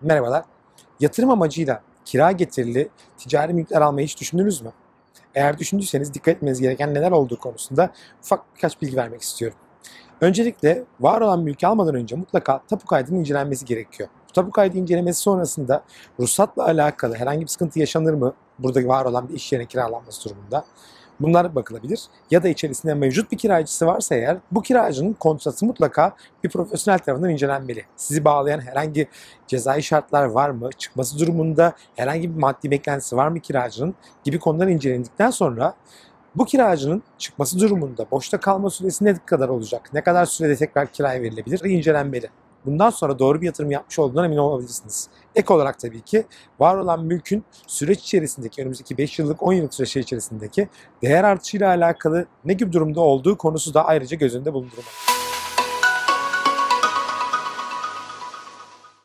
Merhabalar. Yatırım amacıyla kira getirili ticari mülkler almayı hiç düşündünüz mü? Eğer düşündüyseniz dikkat etmeniz gereken neler olduğu konusunda ufak birkaç bilgi vermek istiyorum. Öncelikle var olan mülkü almadan önce mutlaka tapu kaydının incelenmesi gerekiyor. Bu tapu kaydı incelemesi sonrasında ruhsatla alakalı herhangi bir sıkıntı yaşanır mı? Burada var olan bir iş yerine kiralanması durumunda. Bunlar bakılabilir. Ya da içerisinde mevcut bir kiracısı varsa eğer bu kiracının kontratı mutlaka bir profesyonel tarafından incelenmeli. Sizi bağlayan herhangi cezai şartlar var mı? Çıkması durumunda herhangi bir maddi beklentisi var mı kiracının? Gibi konular incelendikten sonra bu kiracının çıkması durumunda boşta kalma süresi ne kadar olacak? Ne kadar sürede tekrar kiraya verilebilir? incelenmeli. Bundan sonra doğru bir yatırım yapmış olduğundan emin olabilirsiniz. Ek olarak tabii ki var olan mülkün süreç içerisindeki önümüzdeki 5 yıllık 10 yıllık süreç içerisindeki değer artışıyla alakalı ne gibi durumda olduğu konusu da ayrıca göz önünde bulundurulmalı.